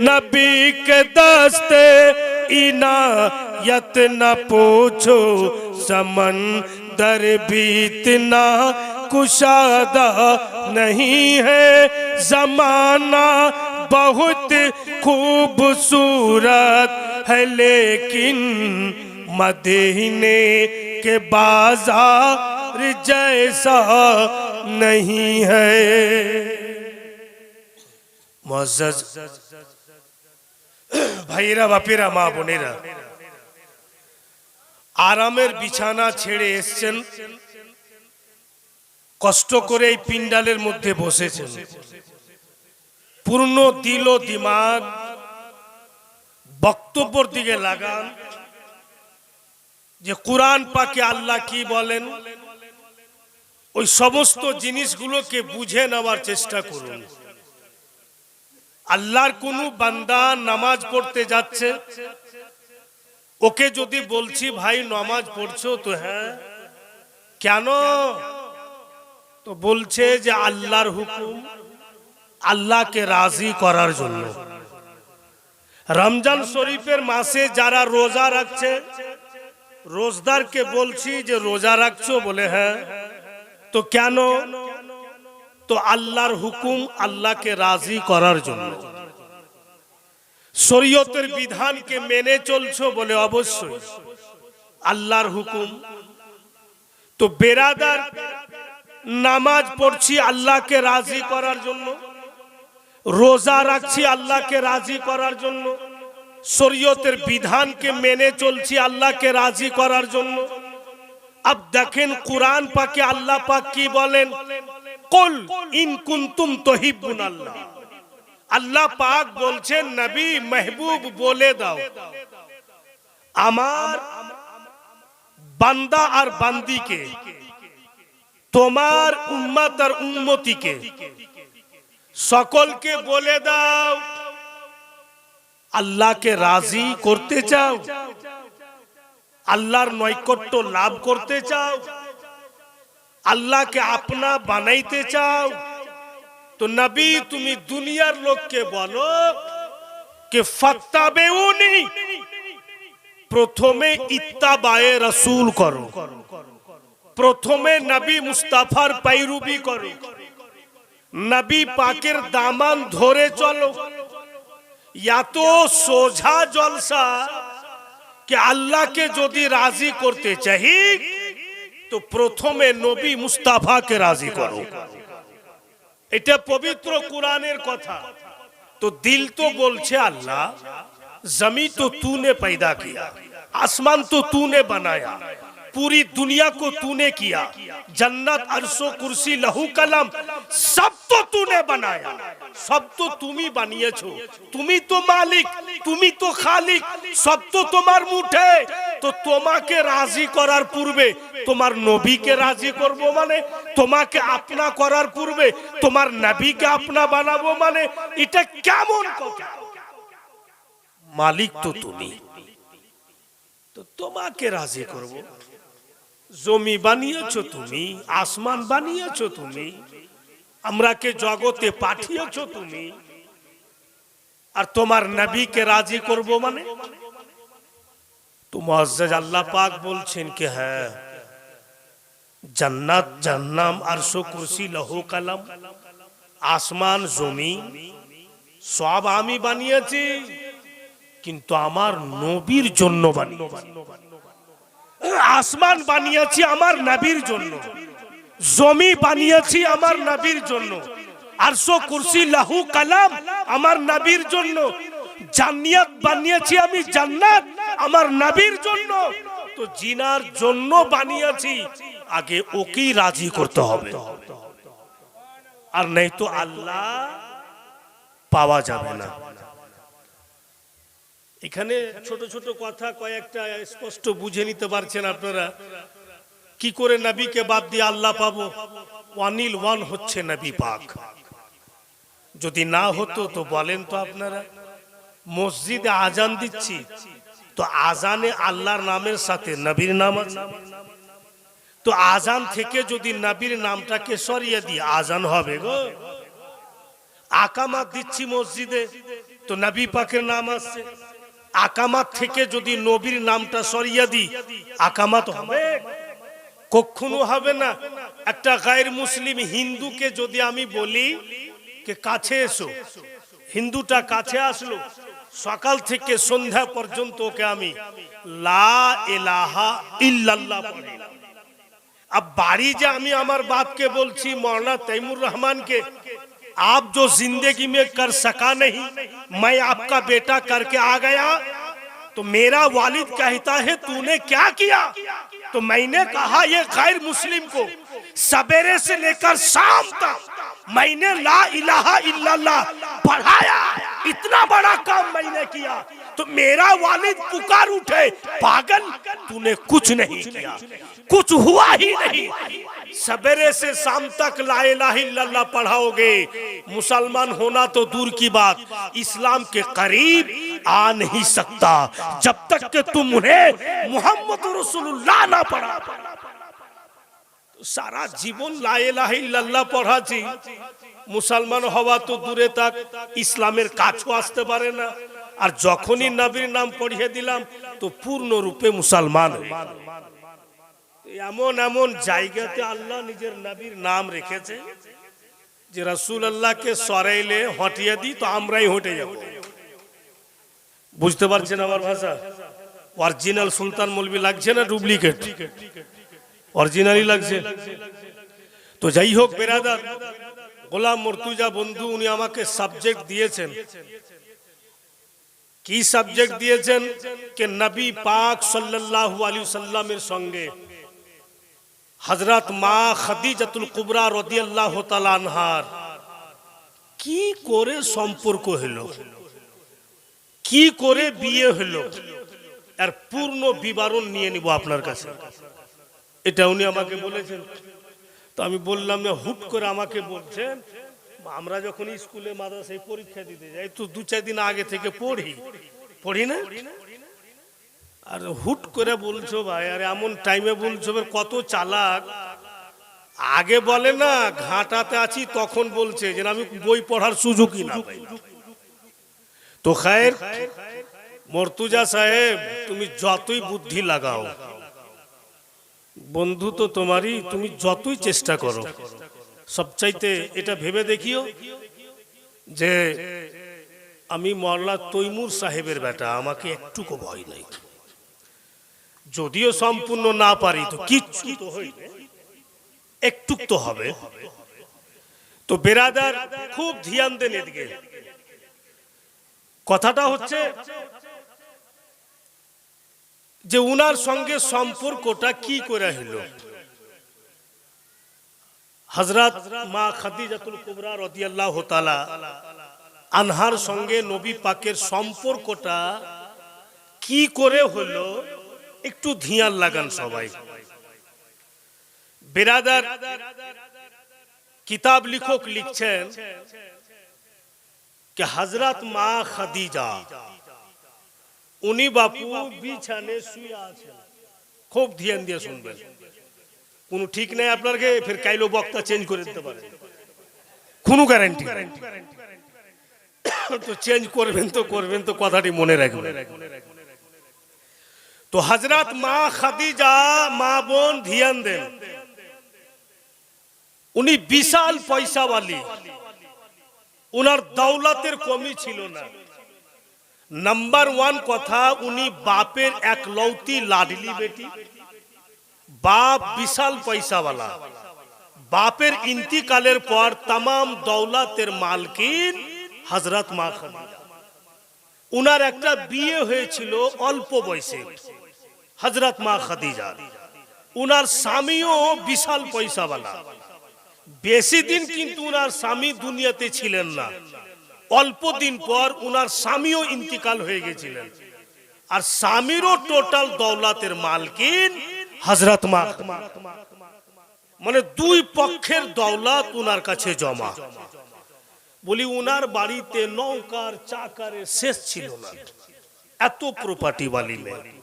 نبی کے دستے عنایت نہ پوچھو سمن در بھی اتنا کشادہ نہیں ہے۔ زمانہ بہت خوبصورت ہے، لیکن مدینے کے بازار جیسا نہیں ہے۔ معزز ভাইরা বাপেরা, মা বোনেরা, আরামের বিছানা ছেড়ে এসছেন। কষ্ট করে এই পিন্ডালের মধ্যে বসেছেন। পূর্ণ দিল দিমাগ বক্তব্যর দিকে লাগান যে কোরআন পাকে আল্লাহ কি বলেন? ওই সমস্ত জিনিসগুলোকে বুঝে নেওয়ার চেষ্টা করুন। আল্লাহর কোন বান্দা নামাজ পড়তে যাচ্ছে। ওকে যদি বলছি, ভাই, নামাজ পড়ছো? তো হ্যাঁ। কেন? তো বলছে যে আল্লাহর হুকুম আল্লাহকে রাজি করার জন্য। রমজান শরীফের মাসে যারা রোজা রাখছে, রোজদারকে বলছি যে, রোজা রাখছো? বলে হ্যাঁ। তো কেন? তো আল্লাহর হুকুম আল্লাহকে রাজি করার জন্য। শরীয়তের বিধানকে মেনে চলছো বলে অবশ্যই। আল্লাহর হুকুম। তো বেরাদার নামাজ পড়ছি আল্লাহকে রাজি করার জন্য। রোজা রাখছি আল্লাহকে রাজি করার জন্য। শরীয়তের বিধানকে মেনে চলছি আল্লাহকে রাজি করার জন্য। আব দেখেন কোরআন পাকে আল্লাহ পাক কি বলেন? কুল ইন কুনতুম তুহিব্বুন আল্লাহ আল্লাহ পাক বলছেন, নবী, মেহবুব বলে দাও। আমার বান্দা আর বান্দিকে, তোমার উম্মত আর উম্মতিকে সকলকে বলে দাও, আল্লাহকে রাজি করতে চাও, আল্লাহর নৈকট্য লাভ করতে চাও আল্লাহকে আপনা বানাইতে চাও? তো নবী, তুমি দুনিয়ার লোককে বলো কে ফত্তাবেউনি। প্রথমে ইত্তাবায়ে রসুল করো। প্রথমে নবী মুস্তাফার পাইরুবি করো। নবী পাকের দামান ধরে চলো। এত সোঝা জলসা কে আল্লাহকে যদি রাজি করতে চাই তো প্রথমে নবী মুস্তাফাকে রাজি করো। এটা পবিত্র কোরআনের কথা। তো দিল তো বলছে আল্লাহ, জমি তো তুনে পয়দা কিয়া, আসমান তো তুনে বানায়া। पूरी दुनिया को तूने किया जन्नत अरसो कुर्सी लहू कलम सब तो तूने बनाया सब तो তুমি বানিয়েছো তুমি তো মালিক তুমি তো খালিক সব তো তোমার মুঠে তো তোমাকে রাজি করার পূর্বে তোমার নবীকে রাজি করব মানে তোমাকে আপনা করার পূর্বে তোমার নবীকে আপনা বানাবো মানে এটা কেমন কথা মালিক তো তুমি তো তোমাকে রাজি করব জমি বানিয়েছ তুমি, আসমান বানিয়েছ তুমি, আমরাকে জগতে পাঠিয়েছ তুমি। আর তোমার নবীকে রাজি করব মানে? আল্লাহ পাক বলছেন কি হ্যাঁ জান্নাত জান্নাম আরশো কুরসি, লহু কালাম, আসমান, জমি, সব আমি বানিয়েছি, কিন্তু আমার নবীর জন্য বানিয়েছি। আসমান বানিয়েছি আমার নবীর জন্য। জমি বানিয়েছি আমার নবীর জন্য। আরশো কুরসি লাহু কালাম আমার নবীর জন্য। জান্নাত বানিয়েছি আমি জান্নাত আমার নবীর জন্য। তো জিনার জন্য বানিয়েছি, আগে ওকেই রাজি করতে হবে। আর নেই তো আল্লাহ পাওয়া যাবে না। এখানে ছোট ছোট কথা কয়েকটা স্পষ্ট বুঝে নিতে পারছেন আপনারা। কি করে নবীকে বাদ দিয়ে আল্লাহ পাবো? ওয়ানিল ওয়ান হচ্ছে নবী পাক। যদি না হতো তো বলেন তো আপনারা, মসজিদে আজান দিচ্ছি, তো আজানে আল্লাহর নামের সাথে নবীর নাম আছে। তো আজান থেকে যদি নবীর নামটাকে সরিয়ে দিই আজান হবে গো। আকামাত দিচ্ছি মসজিদে, তো নবী পাকের নাম আসছে আকামাত থেকে যদি নবীর নামটা সরিয়া দিই, আকামাত হবে? কখনো হবে না। একটা গায়ের মুসলিম হিন্দুকে যদি আমি বলি কে কাছে এসো। হিন্দুটা কাছে আসলো। সকাল থেকে সন্ধ্যা পর্যন্ত ওকে আমি লা এলাহা ইল্লাল্লাহ বলি। আর বাড়ি যে আমি আমার বাপকে বলছি মরনা তাইমুর রহমানকে آپ جو زندگی میں کر سکا نہیں، میں آپ کا بیٹا کر کے آ گیا۔ تو میرا والد کہتا ہے، تو نے کیا کیا؟ تو میں نے کہا، یہ غیر مسلم کو سبیرے سے لے کر سام تا میں نے لا الہ الا اللہ پڑھایا۔ اتنا بڑا کام میں نے کیا۔ تو میرا والد پکار اٹھے، پاگل، تو نے کچھ نہیں کیا۔ کچھ ہوا ہی نہیں۔ سبیرے سے سام تک لا الہ الا اللہ پڑھاؤ گے۔ مسلمان ہونا تو دور کی بات۔ اسلام کے قریب آ نہیں سکتا۔ جب تک کہ تم انہیں محمد رسول اللہ نہ پڑھا۔ سارا جیبون لا الہ الا اللہ پڑھا جی۔ مسلمان মুসলমান হওয়া তো দূরে থাক ইসলামের آستے بارے نا۔ اور আর نبی نام پڑھے دیلام تو پورنو روپے مسلمان ہوئے۔ এমন এমন জায়গাতে আল্লাহ নিজের নবীর নাম রেখেছে যে রাসূল আল্লাহকে সরাইলে হটিয়ে দিই, তো আমরাই হটে যাব। বুঝতে পারছেন আমার ভাষা? অরিজিনাল সুলতান মলবি লাগছে না ডুপ্লিকেট? অরিজিনালই লাগছে। তো যাই হোক, বেরাদার, গোলাম মর্তুজা বন্ধু, উনি আমাকে সাবজেক্ট দিয়েছেন। কি সাবজেক্ট দিয়েছেন? কে নবী পাক সাল্লাল্লাহু আলাইহি সাল্লামের সঙ্গে। হযরত মা খাদিজাতুল কুবরা রাদিয়াল্লাহু তাআলা আনহার। কি করে সম্পর্ক হলো? কি করে বিয়ে হলো? আর পূর্ণ বিবরণ নিয়ে নিব আপনার কাছে। এটা উনি আমাকে বলেছেন। তো আমি বললাম যে হুট করে আমাকে বলছেন, আমরা যখন স্কুলে মাদ্রাসায় পরীক্ষা দিতে যাই, তো দু চার দিন আগে থেকে পড়ি। পড়ি না? আর হুট করে বলছো ভাই, আর এমন টাইমে বলছো কত চালাক। আগে বলে না, ঘাটাতে আছি, তখন বলছে যে আমি বই পড়ার সুযোগই না তো খায়ের, মর্তুজা সাহেব, তুমি যতই বুদ্ধি লাগাও, বন্ধু তো তোমারই, তুমি যতই চেষ্টা করো, সবচাইতে এটা ভেবে দেখিও যে আমি মল্লা তৈমুর সাহেবের বেটা, আমাকে একটুকু ভয় নাই। যদিও সম্পূর্ণ না পারি, তো কিচ্ছু তো হইবে। একটু তো হবে। তো বেরাদার খুব ধ্যান দেন এদিকে। কথাটা হচ্ছে যে উনার সঙ্গে সম্পর্কটা কি করে হলো হজরত মা খাদিজাতুল কুবরা রাদিয়াল্লাহু তাআলা আনহার সঙ্গে নবী পাকের সম্পর্কটা কি করে হলো? একটু ধিয়ার লাগান সবাই। বেরাদার কিতাব লিখক লিখছেন যে হজরত মা খাদিজা, উনি বাপু বিছানে শুয়ে আছেন। খুব ধ্যান দিয়ে শুনবেন। কোনো ঠিক নাই আপনাকে, ফের কাইলো বক্তা চেঞ্জ করে দিতে পারে। কোনো গ্যারান্টি তো চেঞ্জ করবেন তো করবেন তো, কথাটি মনে রাখবেন। তো হজরত মা খাদিজা, মা বোন ধিয়ান দেন। উনি বিশাল পয়সাওয়ালি। উনার দৌলতের কমি ছিল না। নাম্বার ওয়ান কথা, উনি বাপের এক লৌতি লাডলি বেটি। বাপ বিশাল পয়সাওয়ালা। বাপের ইন্তিকালের পর তাম দৌলতের মালকিন হজরত মা খাদিজা। উনার একটা বিয়ে হয়েছিল অল্প বয়সে। হজরত মা খাদিজা, উনার স্বামীও বিশাল পয়সাওয়ালা। বেশি দিন কিন্তু উনার স্বামী দুনিয়াতে ছিলেন না। অল্প দিন পর উনার স্বামীও ইন্তিকাল হয়ে গেছিলেন। আর স্বামীরও টোটাল দৌলতের মালকিন হজরত মা মানে দুই পক্ষের দৌলত উনার কাছে জমা। বলি, উনার বাড়িতে নৌকার চাকারের শেষ ছিল না। এত প্রপার্টি বালি মেয়ে।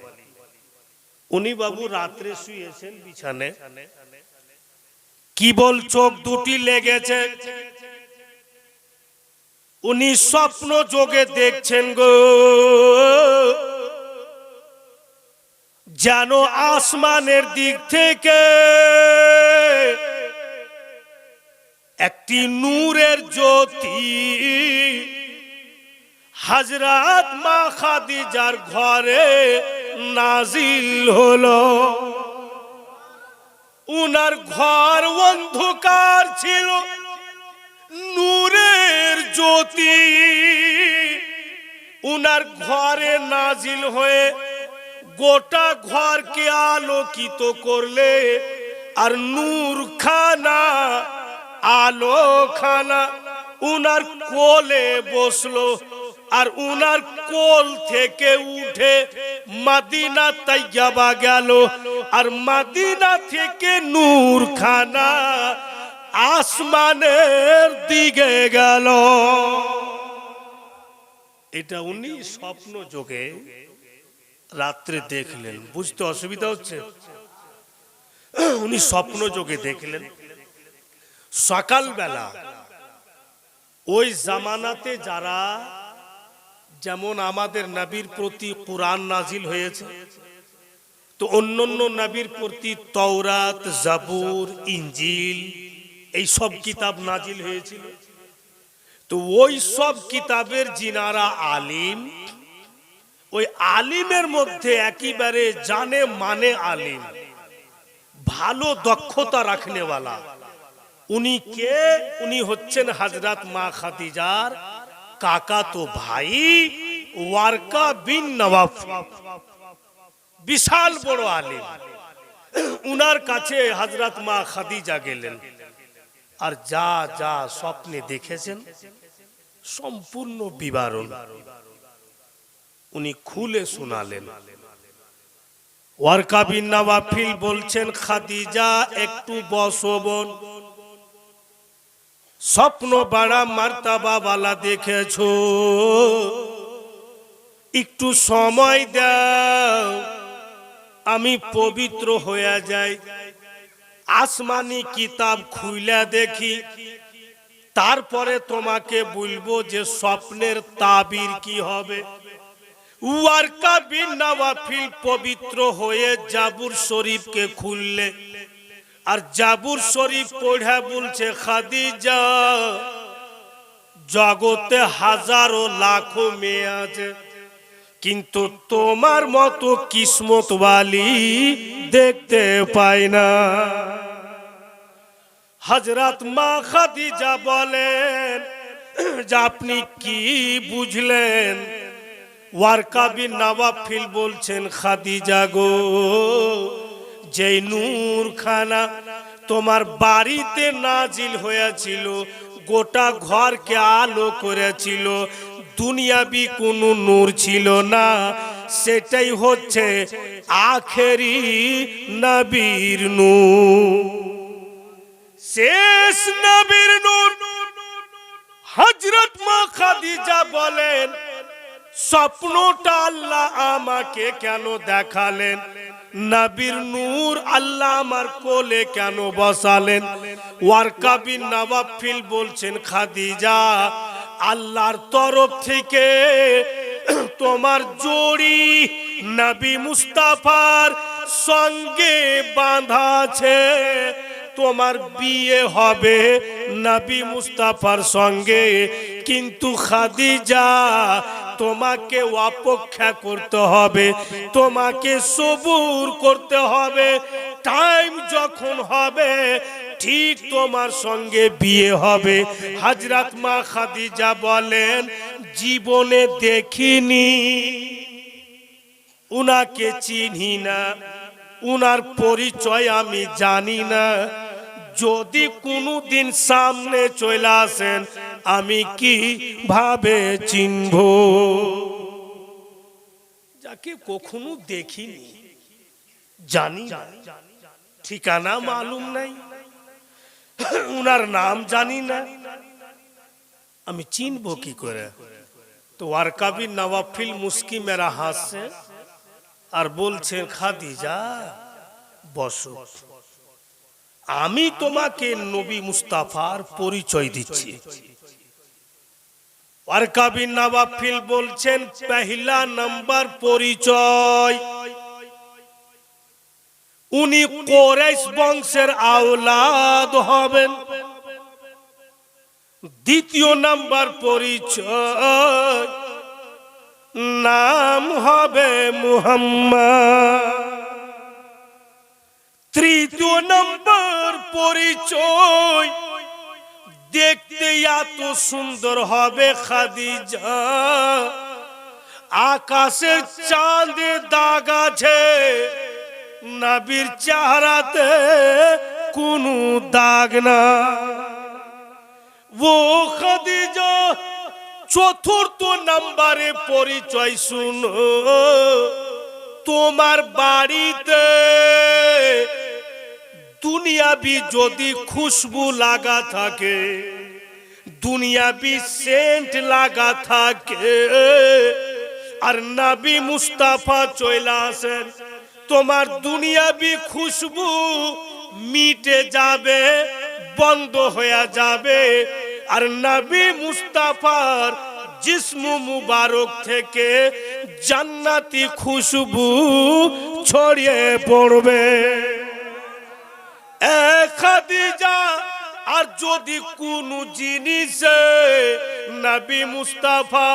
উনি বাবু রাত্রে শুয়েছেন বিছানে। কি বল চোখ দুটি লেগেছে? উনি স্বপ্ন যোগে দেখছেন গো। যেন আসমানের দিক থেকে একটি নূরের জ্যোতি, হাজরাত মা খাদিজার ঘরে নাজিল হলো। উনার ঘর অন্ধকার ছিল। নূরের জ্যোতি। উনার ঘরে নাজিল হয়ে গোটা ঘরকে আলোকিত করলে। আর নূর খানা আলো খানা উনার কোলে বসল। আর উনার কোল থেকে উঠে মাদিনা তাইয়াবা গেল। আর মাদিনা থেকে নূর খানা আসমানের দিকে গেল। এটা উনি স্বপ্ন যোগে রাত্রে দেখলেন। বুঝতে অসুবিধা হচ্ছে? উনি স্বপ্ন যোগে দেখলেন। সকালবেলা ওই জামানাতে যারা যেমন আমাদের নবীর প্রতি কোরআন নাজিল হয়েছে, তো অন্য অন্য নবীর প্রতি তওরাত জাবুর ইঞ্জিল এই সব কিতাব নাজিল হয়েছিল। তো ওই সব কিতাবের জিনারা আলিম, ওই আলিমের মধ্যে একেবারে জানে মানে আলিম, ভালো দক্ষতা রাখনেওয়ালা। উনি কে? উনি হচ্ছেন হাজরাত মা খাদিজার কাকা তো ভাই, ওয়ারকা বিন নবাব বিশাল বড় আলিম। উনার কাছে হাজরাত মা খাদিজা গেলেন। আর যা যা স্বপ্নে দেখেছেন, সম্পূর্ণ বিবরণ। উনি খুলে শোনালেন। ওয়ারকা বিন নওয়াফিল বলছেন, খাদিজা, একটু বসবন স্বপ্ন বাড়া মার্তাবা বালা দেখেছ। একটু সময় দাও, আমি পবিত্র হয়ে যাই। আসমানি কিতাব খুইলা দেখি, তারপরে তোমাকে বলব যে স্বপ্নের তাবির কি হবে। ওয়ারকা বিন নওয়াফিল পবিত্র হয়ে জাবুর শরীফকে খুললে। আর জাবুর শরীফ পড়া বলছে, খাদিজা, জগতে হাজারো লাখো মেয়ে আছে, কিন্তু তোমার মতো কিসমত বালি দেখতে পাই না। হজরত মা খাদিজা বলেন, যে আপনি কি বুঝলেন? ওয়ারকাবি নবাফিল বলছেন, খাদিজা গো যেই নূর খানা তোমার বাড়িতে নাজিল হয়েছিল, গোটা ঘরকে আলো করেছিল, দুনিয়াবি কোনো নূর ছিল না। সেটাই হচ্ছে আখেরি নবীর শেষ নবীর নূর। হজরত মা খাদিজা বলেন, স্বপ্নটা আল্লাহ আমাকে কেন দেখালেন? নবীর নূর আল্লাহ আমার কোলে কেন বসালেন? ওয়ারকাবিন নবাফিল বলছেন, খাদিজা, আল্লাহর তরফ থেকে তোমার জড়ি নবী মুস্তাফার সঙ্গে বাঁধা আছে। তোমার বিয়ে হবে নবী মুস্তাফার সঙ্গে। কিন্তু খাদিজা তোমাকে অপেক্ষা করতে হবে, তোমাকে সবুর করতে হবে। টাইম যখন হবে, ঠিক তোমার সঙ্গে বিয়ে হবে। হাজরাত মা খাদিজা বলেন, জীবনে দেখিনি, উনাকে চিনি না, উনার পরিচয় আমি জানি না। যদি কোনোদিন সামনে চলে আসেন, আমি কি ভাবে চিনব? যাকে কখনো দেখিনি। জানি ঠিকানা মালুম নাই। উনার নাম জানি না। আমি চিনবো কি করে? তো ওয়ারকাবি নওয়াফিল মুস্কি মেরা হাসছে আর বলছেন, খাদিজা, বসো। আমি তোমাকে নবী মুস্তাফার পরিচয় দিচ্ছি। আর নবাফিল বলছেন, পহলা নাম্বার পরিচয়। উনি কোরেশ বংশের আওলাদ হবেন। দ্বিতীয় নাম্বার পরিচয় নাম হবে মুহাম্মদ। তৃতীয় নম্বর পরিচয়। দেখতে এত সুন্দর হবে খাদিজা। আকাশের চাঁদে দাগ আছে, নাবির চেহারাতে কোনো দাগ না। ও খাদিজা, চতুর্থ নম্বরে পরিচয় শুনো। তোমার বাড়িতে দুনিয়াবি যদি খুশবু লাগা থাকে, দুনিয়াবি সেন্ট লাগা থাকে। আর নাবি মুস্তাফা চলে আসেন, তোমার দুনিয়াবি খুশবু মিটে যাবে, বন্ধ হয়ে যাবে। আর নবী মুস্তাফার জিসমু মুবারক থেকে জান্নাতি খুশবু ছড়িয়ে পড়বে। খাদিজা, আর যদি কোন জিনিসে নবী মুস্তাফা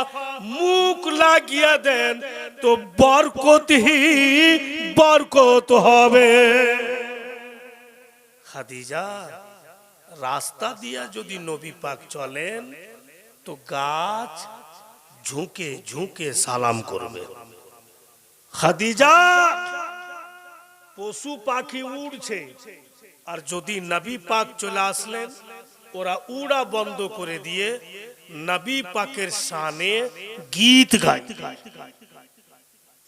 মুখ লাগিয়ে দেন, তো বরকতই বরকত হবে। খাদিজা, রাস্তা দিয়া যদি নবী পাক চলেন, তো গাছ ঝুঁকে ঝুঁকে সালাম করবে। খাদিজা, পশু পাখি উড়ছে। আর যদি নবী পাক চলে আসলেন, ওরা উড়া বন্ধ করে দিয়ে নবী পাকের শানে গীত গায়।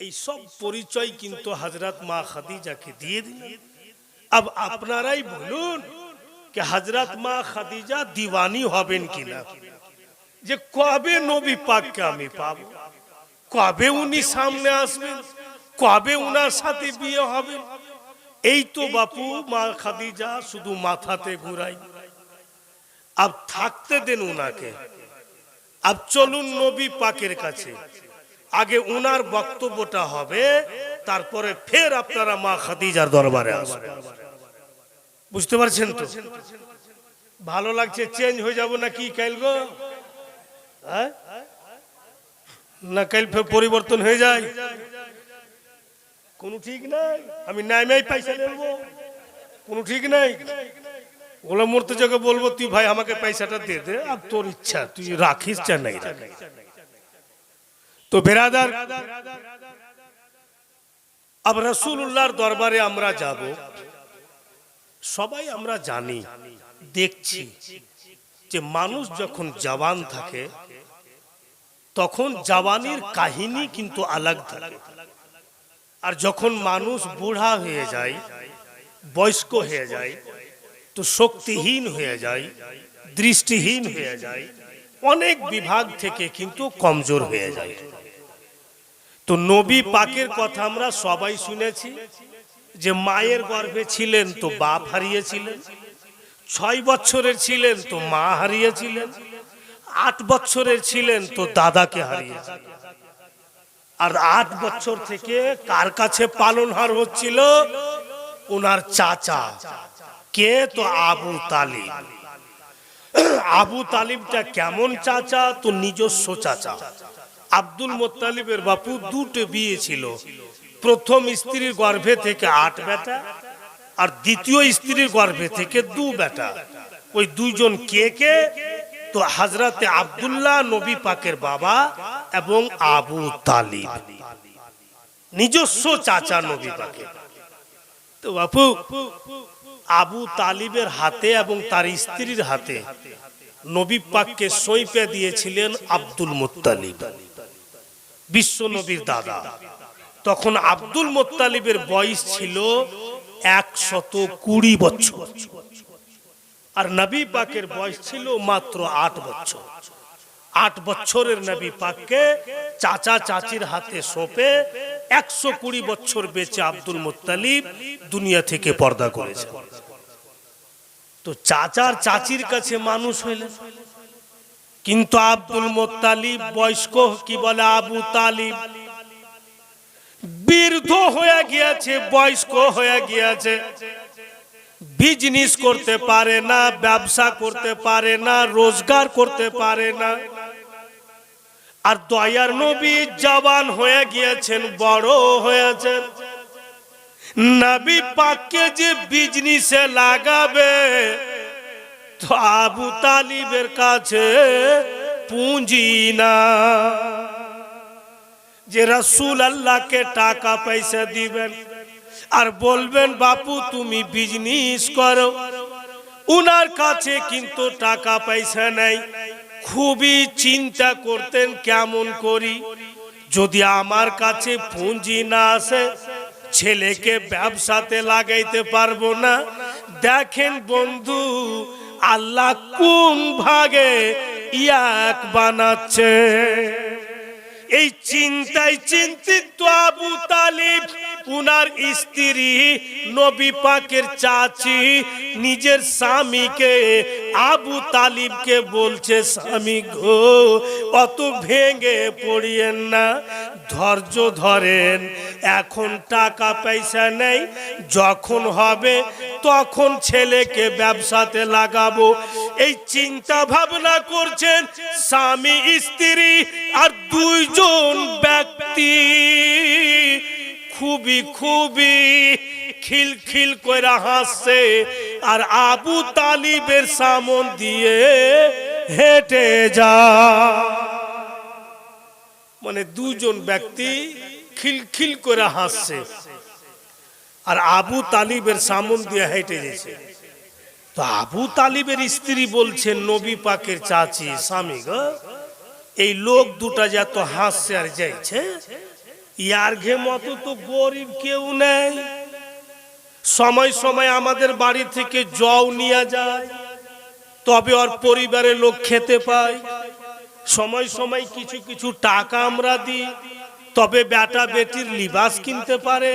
এই সব পরিচয় কিন্তু হজরত মা খাদিজাকে দিয়ে দিলেন अब আপনারাই বলুন যে হজরত মা খাদিজা দিওয়ানি হবেন কিনা? যে কবে নবী পাককে আমি পাব? কবে উনি সামনে আসবেন? কবে উনার সাথে বিয়ে হবে? এই তো বাপু, মা খাদিজা শুধু মাথাতে ঘুরাই। আব থাকতে দেন উনাকে। আব চলুন নবী পাকের কাছে। আগে উনার বক্তব্যটা হবে, তারপরে ফের আপনারা মা খাদিজার দরবারে আসবেন। বুঝতে পারছেন তো? ভালো লাগছে, চেঞ্জ হয়ে যাব না কি কাইল গো? হ্যাঁ? না, কাইল ফের পরিবর্তন হয়ে যায়? কোনো ঠিক নাই। আমি নাইমাই পয়সা নেব। কোনো ঠিক নাই। ওগুলো মরতে যাকে বলব, তুই ভাই আমাকে পয়সাটা দে দে, আর তোর ইচ্ছা, তুই রাখিস চা নাই তো বেরাদার, আব রসুল্লাহর দরবারে আমরা যাব। সবাই আমরা জানি, দেখছি যে মানুষ যখন জওয়ান থাকে, তখন জওয়ানির কাহিনী কিন্তু আলাদা থাকে। আর যখন মানুষ বুড়া হয়ে যায়, বয়স্ক হয়ে যায়, তো শক্তিহীন হয়ে যায়, দৃষ্টিহীন হয়ে যায়, অনেক বিভাগ থেকে কিন্তু কমজোর হয়ে যায়। তো নবী পাকের কথা আমরা সবাই শুনেছি যে মায়ের গর্ভে ছিলেন তো বাপ হারিয়েছিলেন, ছয় বছরের ছিলেন তো মা হারিয়েছিলেন, আট বছরের ছিলেন তো দাদাকে হারিয়েছিলেন। আর আট বছর থেকে কার কাছে পালনহার হচ্ছিল? ওনার চাচা। কে? তো আবু তালিব। আবু তালিবটা কেমন চাচা? তো নিজস্ব চাচা। আব্দুল মোত্তালিবের বাপু দুটো বিয়ে ছিল। প্রথম স্ত্রীর গর্ভে থেকে আট বেটা আর দ্বিতীয় স্ত্রীর গর্ভে থেকে দু বেটা। ওই দুইজন কে কে? তো হাজরাতে আব্দুল্লাহ নবী পাকের বাবা এবং আবু তালিব। নিজস্ব চাচা নবী পাকের তো বাপু, আবু তালিবের হাতে এবং তার স্ত্রীর হাতে নবী পাককে সইপে দিয়েছিলেন আব্দুল মুত্তালিব, বিশ্ব নবীর দাদা। তখন আব্দুল মোত্তালিবের বয়স ছিল একশত কুড়ি বছর। আর নবী পাকের বয়স ছিল মাত্র আট বছর। আট বছরের নবী পাককে চাচা চাচির হাতে সোপে একশো কুড়ি বছর বেঁচে আব্দুল মোত্তালিব দুনিয়া থেকে পর্দা করেছে তো চাচার চাচির কাছে মানুষ হইলেন। কিন্তু আব্দুল মোত্তালিব বয়স্ক কি বলে আবু তালিব? বৃদ্ধ হয়ে গিয়েছে, বয়স্ক হয়ে গিয়েছে। বিজনেস করতে পারে না, ব্যবসা করতে পারে না, রোজগার করতে পারে না। আর দয়ার নবী জবান হয়ে গিয়েছেন, বড় হয়েছেন। নবী পাককে যে বিজনেসে লাগাবে, তো আবু তালিবের কাছে পুঁজি না। যে রসুল আল্লাহকে টাকা পয়সা দিবেন আর বলবেন, বাপু, তুমি বিজনেস করো। উনার কাছে কিন্তু টাকা পয়সা নেই। খুবই চিন্তা করতেন কেমন করি। যদি আমার কাছে পুঁজি না আসে, ছেলেকে ব্যবসাতে লাগাইতে পারব না। দেখেন বন্ধু, আল্লাহ কোন ভাগে ইয়াক বানাচ্ছে। এই চিন্তায় চিন্তিত আবু তালিব উনার স্ত্রী নবী পাকের চাচি নিজের স্বামীকে আবু তালিবকে বলছে, স্বামী গো, অত ভেঙে পড়িয়েন না, ধৈর্য ধরেন, এখন টাকা পয়সা নেই, যখন হবে তখন ছেলেকে ব্যবসাতে লাগাবো। এই চিন্তা ভাবনা করছেন স্বামী, স্ত্রী আর দুইজন ব্যক্তি। খুবই খুবই খিলখিল করে হাসছে। আর আবু তালিবের সামন দিয়ে হেঁটে যা। মানে দুজন ব্যক্তি খিলখিল করে হাসছে। আর আবু তালিবের সামন দিয়ে হেঁটে গেছে। তো আবু তালিবের স্ত্রী বলছেন, নবী পাকের চাচি, স্বামী এই লোক দুটা যে এত হাসছে আর যাইছে ইয়ার ঘে মতো তো গরিব কেউ নেই। সময় সময় আমাদের বাড়ি থেকে জও নিয়ে যায়, তবে ওর পরিবারের লোক খেতে পায়। সময় সময় কিছু কিছু টাকা আমরা দিই, তবে বেটা বেটির লিবাস কিনতে পারে।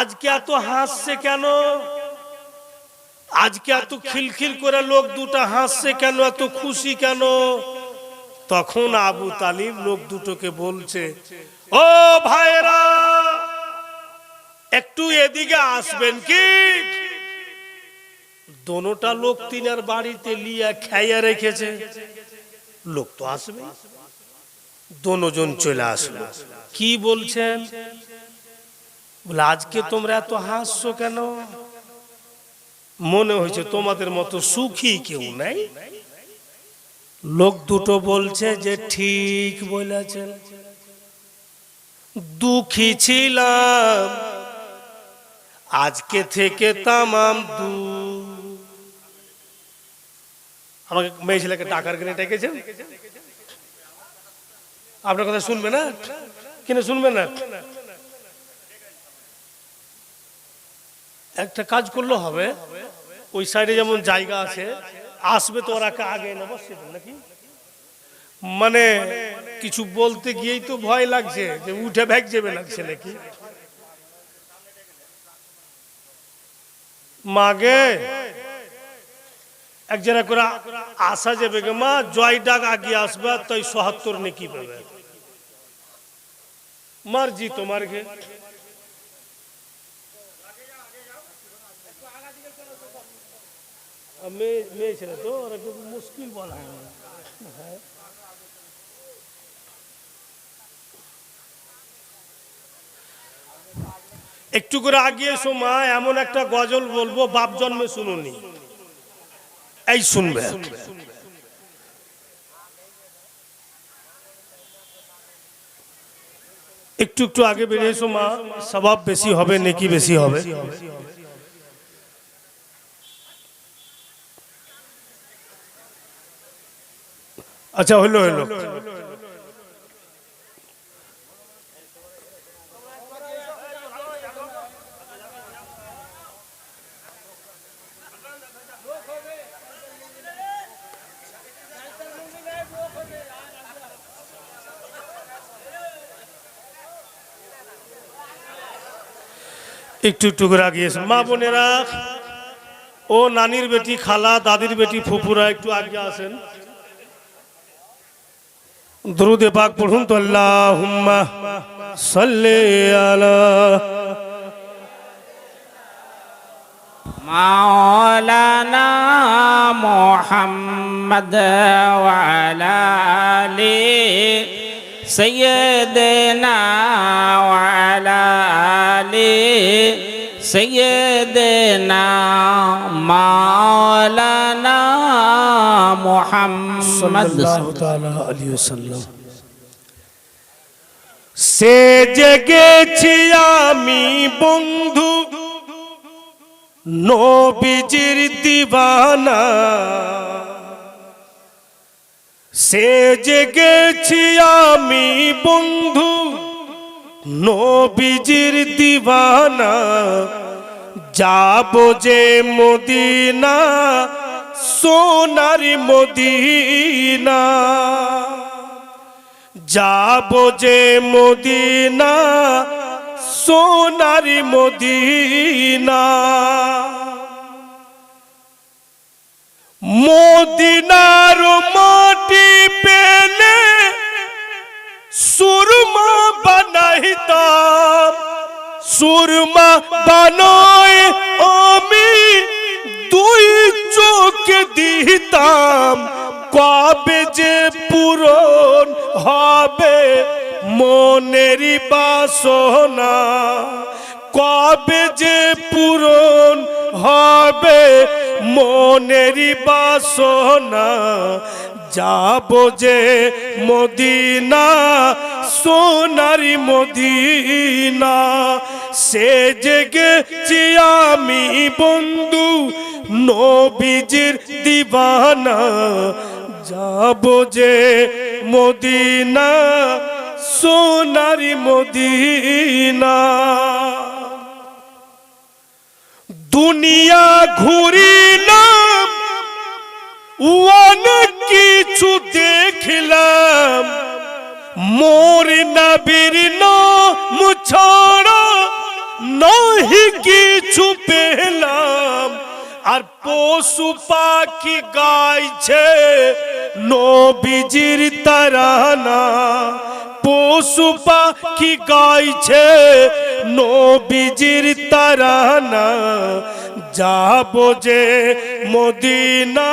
আজকে এত হাসছে কেন? আজকে এত খিলখিল করে লোক দুটো হাসছে কেন? এত খুশি কেন? তখন আবু তালিব লোক দুটোকে বলছে, ও ভাইরা একটু এদিকে আসবেন কি? দোনোটা লোক তিনার বাড়িতে লিয়া খাইয়া রেখেছে। লোক তো আসবে। দোনোজন চলে আসলো। কি বলছেন? বলে, আজকে তোমরা এত হাসছো কেন? মনে হয়েছে তোমাদের মতো সুখী কেউ নাই? লোক দুটো বলছে যে ঠিক বলেছেন। দুঃখী ছিলাম, আজকে থেকে তামাম দু আমাকে মেয়ে ছেলেকে টাকার কিনে ডেকেছেন? আপনার কথা শুনবে না? কিনে শুনবে না? একটা কাজ করলে হবে, ওই সাইডে যেমন জায়গা আছে আসবে তো ওরা আগে নেব নাকি? মানে কিছু বলতে গিয়েই তো ভয় লাগছে যে উঠে ভ্যাগ যাবে না ছেলে কি? মাগে একজনা করে আসা যাবে গে মা, জয় ডাক আগে আসবে তাই সহাত্তর নেকি পাবে। মার্জি তোমার গে। মেয়ে ছেলে তো ওরা একটু মুশকিল বলা। হয় একটু করে আগিয়ে এসো, মা, এমন একটা গজল বলব, বাপ জন্মে শুনুনি। এই শুনবে। একটু একটু আগে বেরিয়ে এসো, মা, স্বভাব বেশি হবে, নেকি বেশি হবে। আচ্ছা হইল হইল। একটু একটু করে আগিয়েছে মা বোনেরা, ও নানির বেটি, খালা, দাদির বেটি ফুপুরা একটু আগে আসেন। درود پاک پڑھوں تو اللہم صلی علی مولانا محمد وعلى علی سيدنا وعلى علی سيدنا مولانا মোহাম্মদ সে জেগেছি আমি বন্ধু নবীজির দিবানা। সে জেগেছি আমি বন্ধু নবীজির দিবানা। যাব যে মোদিনা সোনার মদিনা। যাব যে মদিনা, সোনার মদিনা। মদিনার মাটি পেলে সুরমা বানাইতাম। সুরমা বানয় আমি দুই চোখে দিতাম, কবে যে পূরণ হবে মনের বাসনা, কবে যে পূরণ হবে মনের বাসনা যাব যে মদিনা, সোনারি মদিনা। সে জেগেছি আমি বন্ধু, নবীজির দিবানা। যাব যে মদিনা, সোনারি মদিনা। দুনিয়া ঘুরিলাম অনেক কিছু দেখলাম। মোর নবীর নাম ছাড়া নহি কিছু পেলাম। আর পশু পাখি গাইছে নবীজির তারানা। পশু পাখি গাইছে নবীজির তারানা। যাব যে মদিনা